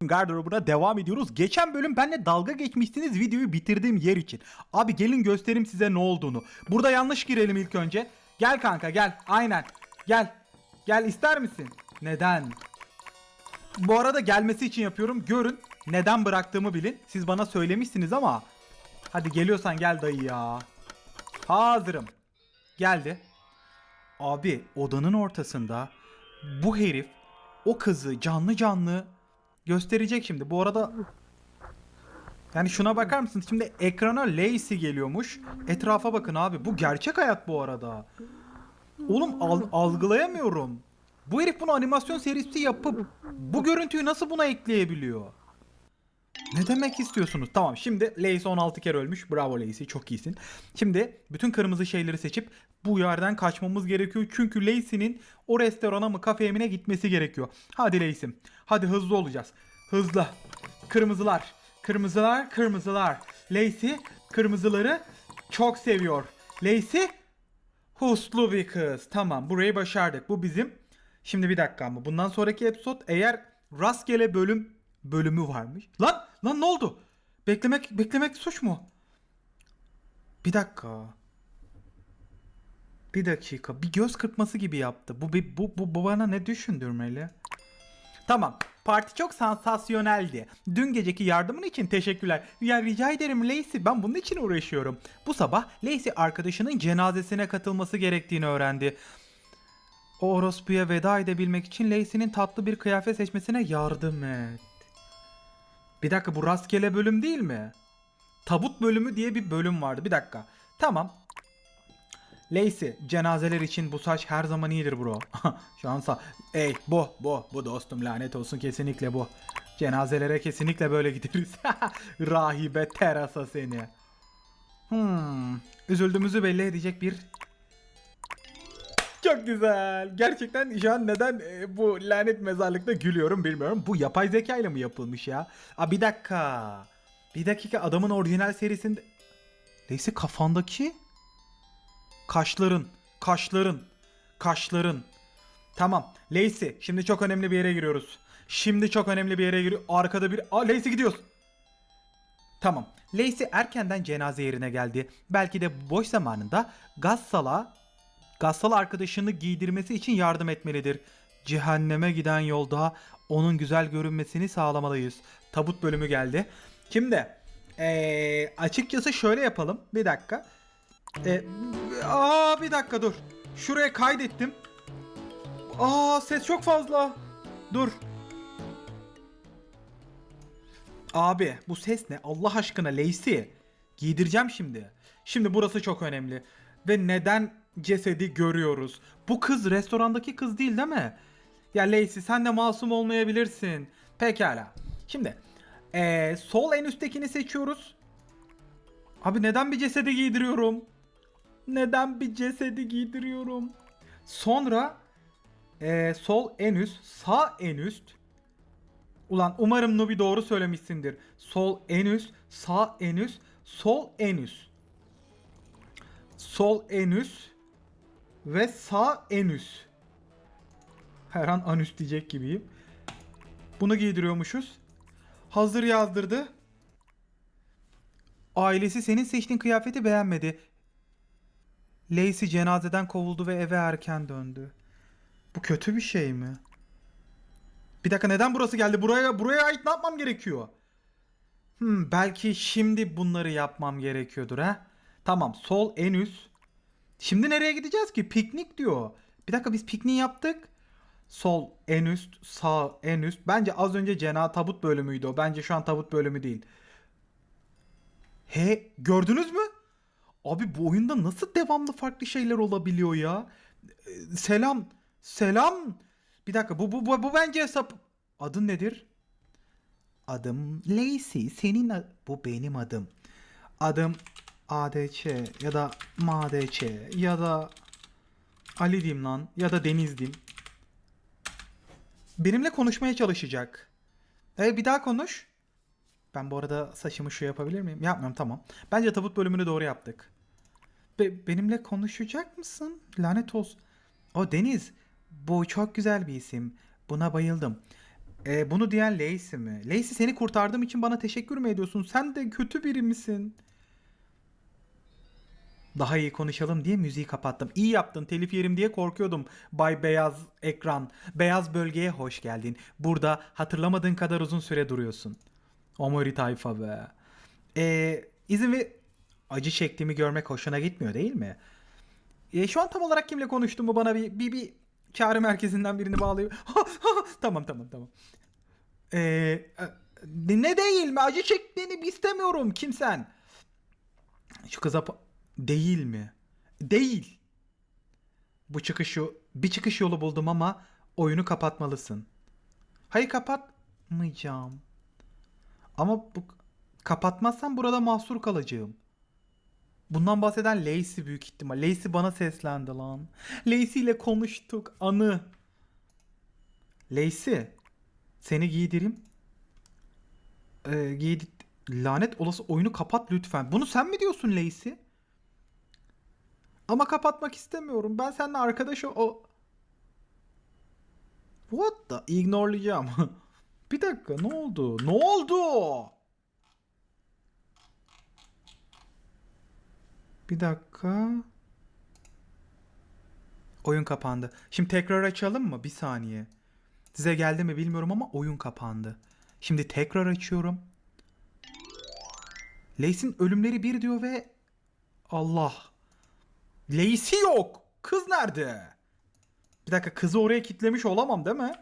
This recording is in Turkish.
gardırobuna devam ediyoruz. Geçen bölüm benle dalga geçmiştiniz videoyu bitirdiğim yer için. Abi gelin göstereyim size ne olduğunu. Burada yanlış girelim ilk önce. Gel kanka gel. Aynen. Gel. Gel ister misin? Neden? Bu arada gelmesi için yapıyorum. Görün. Neden bıraktığımı bilin. Siz bana söylemişsiniz ama. Hadi geliyorsan gel dayı ya. Hazırım. Geldi. Abi odanın ortasında bu herif o kızı canlı canlı gösterecek şimdi. Bu arada yani şuna bakar mısın? Şimdi ekrana Lacey geliyormuş. Etrafa bakın abi. Bu gerçek hayat bu arada. Oğlum al- algılayamıyorum. Bu herif bunu animasyon serisi yapıp bu görüntüyü nasıl buna ekleyebiliyor? Ne demek istiyorsunuz? Tamam şimdi Lacey 16 kere ölmüş. Bravo Lacey çok iyisin. Şimdi bütün kırmızı şeyleri seçip bu yerden kaçmamız gerekiyor. Çünkü Lacey'nin o restorana mı kafeye mi ne gitmesi gerekiyor. Hadi Lacey. Hadi hızlı olacağız. Hızlı. Kırmızılar. Kırmızılar. Kırmızılar. Lacey kırmızıları çok seviyor. Lacey huslu bir kız. Tamam burayı başardık. Bu bizim. Şimdi bir dakika ama bundan sonraki episod eğer rastgele bölüm bölümü varmış. Lan lan ne oldu? Beklemek beklemek suç mu? Bir dakika. Bir dakika. Bir göz kırpması gibi yaptı. Bu bu bu, bu bana ne düşündürmeli? Tamam. Parti çok sansasyoneldi. Dün geceki yardımın için teşekkürler. Ya rica ederim Lacey ben bunun için uğraşıyorum. Bu sabah Lacey arkadaşının cenazesine katılması gerektiğini öğrendi. O orospuya veda edebilmek için Lacey'nin tatlı bir kıyafet seçmesine yardım et. Bir dakika bu rastgele bölüm değil mi? Tabut bölümü diye bir bölüm vardı. Bir dakika. Tamam. Lacey cenazeler için bu saç her zaman iyidir bro. Şu an sağ. Ey bu bu bu dostum lanet olsun kesinlikle bu. Cenazelere kesinlikle böyle gideriz. Rahibe terasa seni. Hmm. Üzüldüğümüzü belli edecek bir çok güzel. Gerçekten şu an neden e, bu lanet mezarlıkta gülüyorum bilmiyorum. Bu yapay zeka ile mi yapılmış ya? Aa bir dakika. Bir dakika adamın orijinal serisinde... Neyse kafandaki... Kaşların. Kaşların. Kaşların. Tamam. Lacey şimdi çok önemli bir yere giriyoruz. Şimdi çok önemli bir yere giriyor. Arkada bir... Aa Lacey gidiyoruz. Tamam. Lacey erkenden cenaze yerine geldi. Belki de boş zamanında Gassal'a Gassal arkadaşını giydirmesi için yardım etmelidir. Cehenneme giden yolda onun güzel görünmesini sağlamalıyız. Tabut bölümü geldi. Şimdi ee, açıkçası şöyle yapalım. Bir dakika. Ee, aa bir dakika dur. Şuraya kaydettim. Aa ses çok fazla. Dur. Abi bu ses ne? Allah aşkına Lacey. Giydireceğim şimdi. Şimdi burası çok önemli. Ve neden cesedi görüyoruz? Bu kız restorandaki kız değil değil mi? Ya Lacey sen de masum olmayabilirsin. Pekala. Şimdi ee, sol en üsttekini seçiyoruz. Abi neden bir cesedi giydiriyorum? Neden bir cesedi giydiriyorum? Sonra ee, sol en üst, sağ en üst. Ulan umarım Nubi doğru söylemişsindir. Sol en üst, sağ en üst, sol en üst. Sol en üst ve sağ en üst. Her an anüs diyecek gibiyim. Bunu giydiriyormuşuz. Hazır yazdırdı. Ailesi senin seçtiğin kıyafeti beğenmedi. Lacey cenazeden kovuldu ve eve erken döndü. Bu kötü bir şey mi? Bir dakika neden burası geldi? Buraya buraya ait ne yapmam gerekiyor? Hmm, belki şimdi bunları yapmam gerekiyordur ha. Tamam sol en üst. Şimdi nereye gideceğiz ki? Piknik diyor. Bir dakika biz pikniği yaptık. Sol en üst, sağ en üst. Bence az önce cena tabut bölümüydü o. Bence şu an tabut bölümü değil. He gördünüz mü? Abi bu oyunda nasıl devamlı farklı şeyler olabiliyor ya? Ee, selam. Selam. Bir dakika bu bu bu, bu bence hesap. Adın nedir? Adım Lacey. Senin a- bu benim adım. Adım ADC ya da MADC ya da Ali diyeyim lan ya da Deniz diyeyim. Benimle konuşmaya çalışacak. E bir daha konuş. Ben bu arada saçımı şu yapabilir miyim? Yapmıyorum tamam. Bence tabut bölümünü doğru yaptık. Be- benimle konuşacak mısın? Lanet olsun. O Deniz. Bu çok güzel bir isim. Buna bayıldım. E, bunu diyen Lacey mi? Lacey seni kurtardığım için bana teşekkür mü ediyorsun? Sen de kötü biri misin? Daha iyi konuşalım diye müziği kapattım. İyi yaptın telif yerim diye korkuyordum. Bay Beyaz Ekran. Beyaz bölgeye hoş geldin. Burada hatırlamadığın kadar uzun süre duruyorsun. Omori tayfa be. Ee, izin ve acı çektiğimi görmek hoşuna gitmiyor değil mi? E, şu an tam olarak kimle konuştuğumu bana bir bir, bir çağrı merkezinden birini bağlayıp tamam tamam tamam. Ee, e, ne değil mi? Acı çektiğini istemiyorum. Kim sen? Şu kıza değil mi? Değil. Bu çıkış yo- bir çıkış yolu buldum ama oyunu kapatmalısın. Hayır kapatmayacağım. Ama bu kapatmazsam burada mahsur kalacağım. Bundan bahseden Lacey büyük ihtimal. Lacey bana seslendi lan. Lacey ile konuştuk. Anı. Lacey. Seni giydireyim. Ee, giydir... Lanet olası oyunu kapat lütfen. Bunu sen mi diyorsun Lacey? Ama kapatmak istemiyorum. Ben seninle arkadaş o... What the? Ignorelayacağım. Bir dakika ne oldu? Ne oldu? Bir dakika. Oyun kapandı. Şimdi tekrar açalım mı? Bir saniye. Size geldi mi bilmiyorum ama oyun kapandı. Şimdi tekrar açıyorum. Lacey'in ölümleri bir diyor ve Allah. Lacey yok. Kız nerede? Bir dakika kızı oraya kitlemiş olamam değil mi?